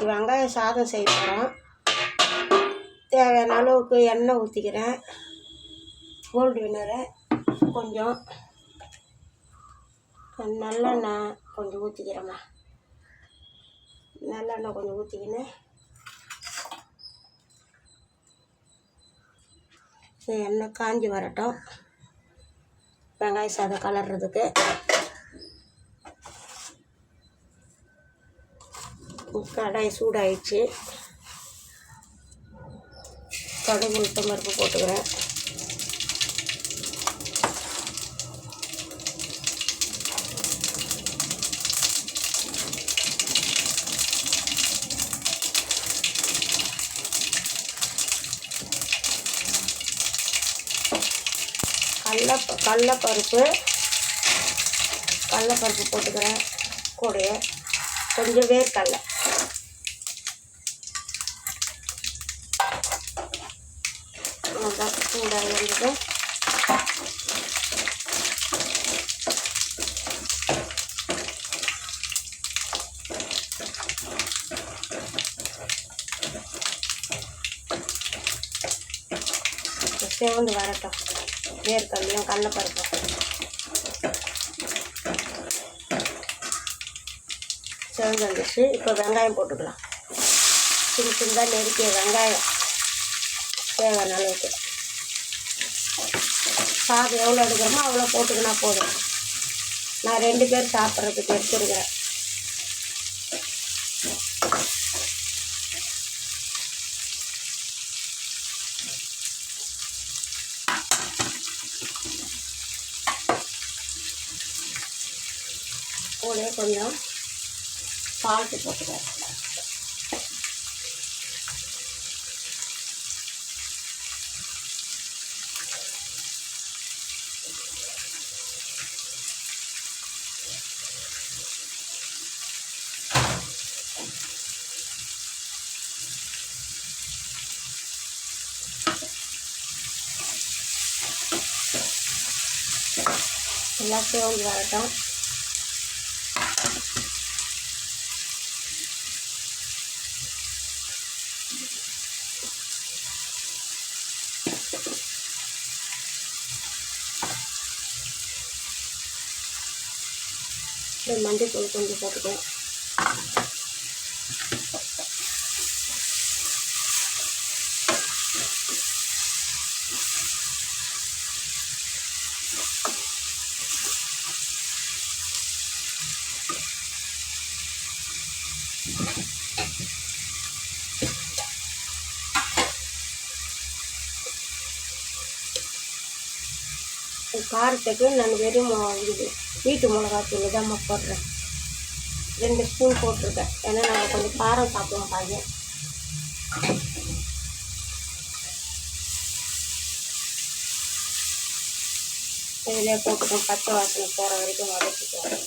இன்றைக்கி வெங்காய சாதம் செய்ய போகிறோம் தேவையான அளவுக்கு எண்ணெய் ஊற்றிக்கிறேன் கோல்டு வினரை கொஞ்சம். நல்லெண்ணெய் கொஞ்சம் ஊற்றிக்கிறேம்மா நல்லெண்ணெய் கொஞ்சம் ஊற்றிக்கின்னு எண்ணெய் காஞ்சி வரட்டும். வெங்காய சாதம் கலர்றதுக்கு. கடாய் சூடாயிடுச்சு. கடுகு உளுத்தம் பருப்பு போட்டுக்கிறேன். கடல கடலப்பருப்பு கடலப்பருப்பு போட்டுக்கிறேன் கூட கொஞ்சம் வேர்க்கடலை. நல்லா சூடாக இருந்தது சேர்ந்து வரட்டும். வேர்க்கடலையும் கடலப்பருப்பும். சேர்ந்து வந்துச்சு. இப்போ வெங்காயம் போட்டுக்கலாம். சின்ன சின்னதாக நெருக்கிய வெங்காயம். தேவையான அளவுக்கு. சாதம் எவ்வளோ எடுக்கிறோமோ அவ்வளோ போட்டுக்கினா போதும். நான் ரெண்டு பேர் சாப்பிட்றதுக்கு எடுத்துருக்கிறேன். கூட கொஞ்சம் சால்ட்டு போட்டுக்கிறேன். நல்லா சிவந்து வரட்டும். மஞ்சள் தூள் கொஞ்சம் போட்டுக்கோ காரத்துக்கு நான் வெறும் இது வீட்டு மிளகாத்தூள் தான் போடுறேன். ரெண்டு ஸ்பூன் போட்டிருக்கேன். ஏன்னா நாங்கள் கொஞ்சம் காரம் சாப்பிடுவோம் பையன். இதிலே போட்டுக்கோம் பச்சை வாசனை போகிற வரைக்கும் வதக்கிக்குவோம்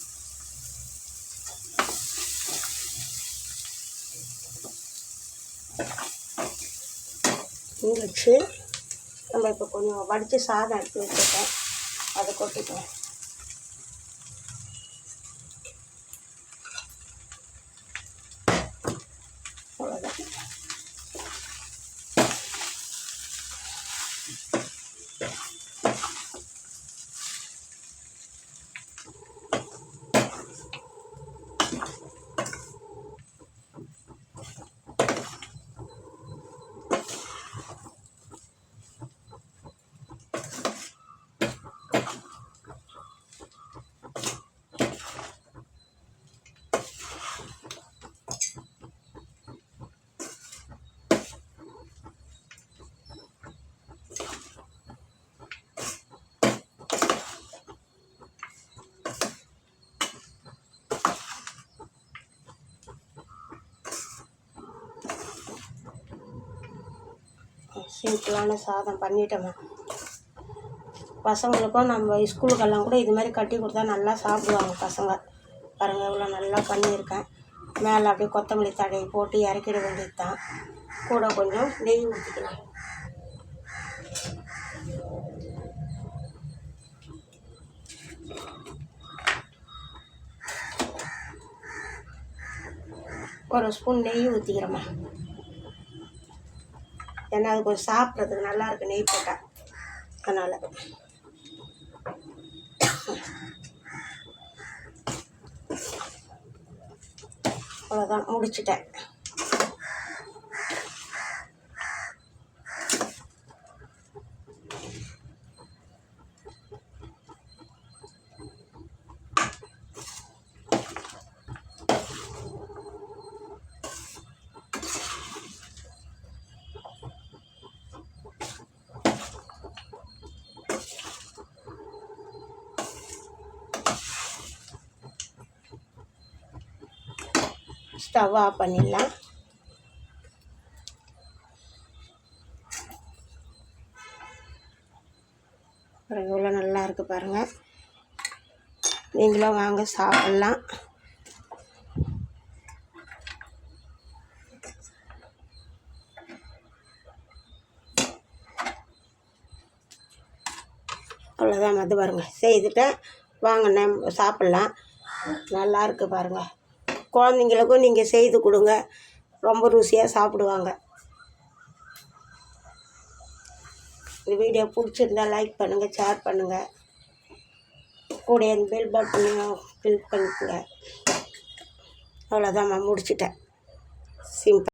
இருந்துச்சு நம்ம இப்போ கொஞ்சம் வடித்து சாதம் எடுத்து வச்சுருக்கேன். அதை கொட்டிக்கலாம் சிம்பிளான சாதம் பண்ணிட்டோம்மா பசங்களுக்கும் நம்ம ஸ்கூலுக்கெல்லாம் கூட இது மாதிரி கட்டி கொடுத்தா நல்லா சாப்பிடுவாங்க பசங்க. பாருங்கள் இவ்வளோ நல்லா பண்ணியிருக்கேன். மேலே அப்படியே கொத்தமல்லி தடையை போட்டு இறக்கிட வேண்டியது தான் கூட கொஞ்சம் நெய் ஊற்றிக்கலாம். ஒரு ஸ்பூன் நெய் ஊற்றிக்கிறோம்மா. ஏன்னா அது கொஞ்சம் சாப்பிட்றதுக்கு நல்லாயிருக்கு நெய் போட்டால் அதனால். அவ்வளோதான் முடிச்சிட்டேன். ஸ்டவ் ஆஃப் பண்ணிடலாம். அப்புறம் எவ்வளோ நல்லா இருக்குது பாருங்கள் நீங்களும் வாங்க சாப்பிட்லாம். அவ்வளோதான் வந்து பாருங்கள் செய்துட்டேன் வாங்க நம்ம சாப்பிட்லாம். நல்லா இருக்குது பாருங்கள் குழந்தைங்களுக்கும் நீங்கள் செய்து கொடுங்க. ரொம்ப ருசியாக சாப்பிடுவாங்க. இந்த வீடியோ பிடிச்சிருந்தா லைக் பண்ணுங்கள் ஷேர் பண்ணுங்கள் கூட என் பெல் பட்டனையும் கிளிக் பண்ணிக்கோங்க. அவ்வளோதான் முடிச்சிட்டேன். சிம்பிள்